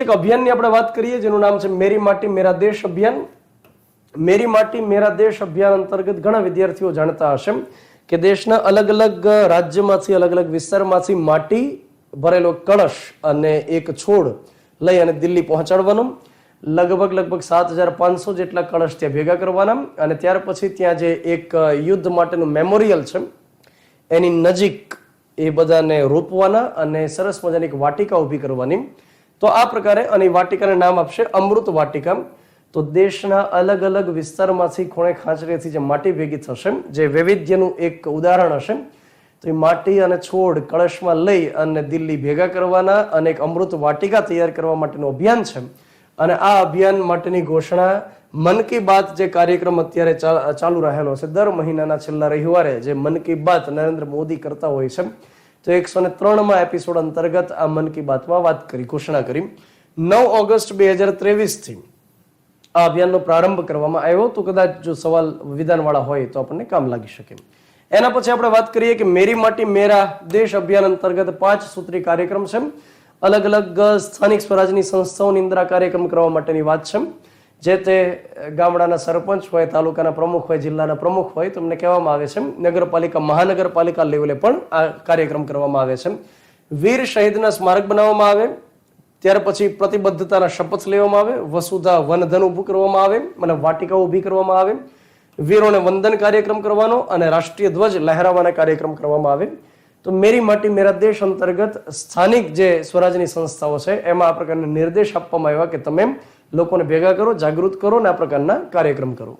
એક અભિયાનની આપણે વાત કરીએ, જેનું નામ છે મેરી માટી, મેરા દેશ અભિયાન. મેરી માટી, મેરા દેશ અભિયાન અંતર્ગત ઘણા વિદ્યાર્થીઓ જાણતા હશે કે દેશના અલગ અલગ રાજ્યમાંથી, અલગ અલગ વિસ્તારમાંથી માટી ભરેલો કળશ અને એક છોડ લઈ અને દિલ્હી પહોંચાડવાનો, લગભગ લગભગ સાત હજાર પાંચસો જેટલા કળશ ત્યાં ભેગા કરવાના અને ત્યાર પછી ત્યાં જે એક યુદ્ધ માટેનું મેમોરિયલ છે, એની નજીક એ બધાને રોપવાના અને સરસ મજાની એક વાટિકા ઊભી કરવાની. તો આ પ્રકારે અને વાટિકાને નામ આપશે અમૃત વાટિકા તો દેશના અલગ અલગ વિસ્તારમાંથી ખૂણે ખાંચરેથી જે માટી ભેગી થશે, જે વૈવિધ્યનું એક ઉદાહરણ હશે, તો એ માટી અને છોડ કળશમાં લઈ અને દિલ્હી ભેગા કરવાના અને એક અમૃત વાટિકા તૈયાર કરવા માટેનું અભિયાન છે. અને આ અભિયાન માટેની ઘોષણા મન કી બાત જે કાર્યક્રમ અત્યારે ચાલુ રહેલો છે દર મહિનાના છેલ્લા રવિવારે જે મન કી બાત નરેન્દ્ર મોદી કરતા હોય છે તો એકસો ને ત્રણમાં એપિસોડ અંતર્ગત આ મન કી બાતમાં વાત કરી, ઘોષણા કરી. નવ ઓગસ્ટ બે હજાર ત્રેવીસથી આ અભિયાનનો પ્રારંભ કરવામાં આવ્યો. તો કદાચ જો સવાલ વિધાનવાળા હોય તો આપણને કામ લાગી શકે. એના પછી આપણે વાત કરીએ કે મેરી માટી મેરા દેશ અભિયાન અંતર્ગત પાંચ સૂત્રી કાર્યક્રમ છે. અલગ અલગ સ્થાનિક સ્વરાજની સંસ્થાઓની અંદર આ કાર્યક્રમ કરવા માટેની વાત છે. જે તે ગામડાના સરપંચ હોય, તાલુકાના પ્રમુખ હોય, જિલ્લાના પ્રમુખ હોય, તમને કહેવામાં આવે છે નગરપાલિકા, મહાનગરપાલિકા લેવલે પણ આ કાર્યક્રમ કરવામાં આવે છે વીર શહીદના સ્મારક બનાવવામાં આવે, ત્યાર પછી પ્રતિબદ્ધતાના શપથ લેવામાં આવે, વસુધા વનધન ઊભું કરવામાં આવે, અને વાટિકા ઊભી કરવામાં આવે, વીરોને વંદન કાર્યક્રમ કરવાનો અને રાષ્ટ્રીય ધ્વજ લહેરાવાના કાર્યક્રમ કરવામાં આવે. તો મેરી માટી મેરા દેશ અંતર્ગત સ્થાનિક જે સ્વરાજની સંસ્થાઓ છે, એમાં આ પ્રકારના નિર્દેશ આપવામાં આવ્યા કે તમે લોકોને ભેગા કરો જાગૃત કરો અને આ પ્રકારના કાર્યક્રમ કરો.